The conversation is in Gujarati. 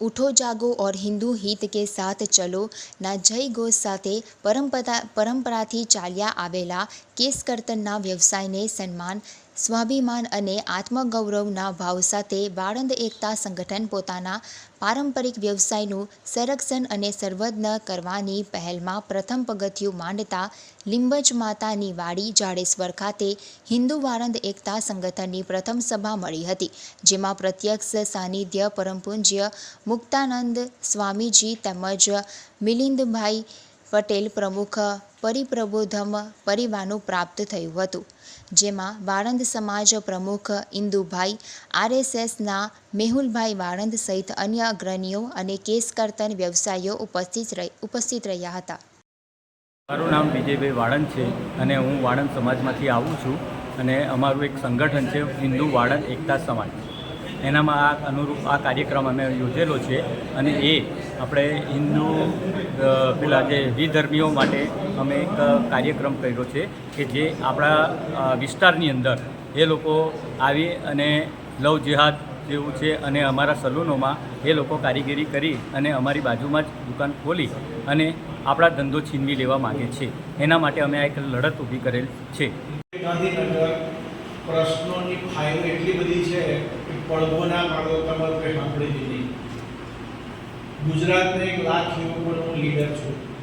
ઉઠો, જાગો ઓર હિન્દુ હિત કે સાથ ચલો. ના જય ઘોષ સાથે પરંપરા, પરંપરાથી ચાલ્યા આવેલા કેસ કર્તનના વ્યવસાયને સન્માન સ્વાભિમાન અને આત્મગૌરવના ભાવ સાથે વાળંદ એકતા સંગઠન પોતાના પારંપરિક વ્યવસાયનું સંરક્ષણ અને સર્વજ્ઞ કરવાની પહેલમાં પ્રથમ પગથિયું માંડતા લિંબજ માતાની વાડી જાડેશ્વર ખાતે હિન્દુ વાળંદ એકતા સંગઠનની પ્રથમ સભા મળી હતી, જેમાં પ્રત્યક્ષ સાનિધ્ય, પરમપુંજ્ય મુક્તાનંદ સ્વામીજી તેમજ મિલિંદભાઈ પટેલ પ્રમુખ પરિપ્રબોધમ પરિવારનું પ્રાપ્ત થયું હતું. જેમાં વાળંદ સમાજ પ્રમુખ ઇન્દુભાઈ આરએસએસના મેહુલભાઈ વાળંદ સહિત અન્ય અગ્રણીઓ અને કેસકર્તન વ્યવસાયીઓ ઉપસ્થિત ઉપસ્થિત રહ્યા હતા. મારું નામ વિજયભાઈ વાળંદ છે અને હું વાળંદ સમાજમાંથી આવું છું અને અમારું એક સંગઠન છે હિન્દુ વાળંદ એકતા સમાજ. એનામાં આ અનુરૂપ આ કાર્યક્રમ અમે યોજેલો છે અને એ આપણે હિન્દુ પેલા જે વિધર્મીઓ માટે અમે એક કાર્યક્રમ કર્યો છે કે જે આપણા વિસ્તારની અંદર એ લોકો આવી અને લવ જેહાદ જેવું છે અને અમારા સલૂનોમાં એ લોકો કારીગરી કરી અને અમારી બાજુમાં જ દુકાન ખોલી અને આપણા ધંધો છીનવી લેવા માગે છે. એના માટે અમે આ એક લડત ઊભી કરેલ છે. પ્રશ્નોની ફાઇલ પડવો ના પાડો તમારે કંઈ સાંભળી જ નહીં. ગુજરાતના એક લાખ યુવકોનો હું લીડર છું.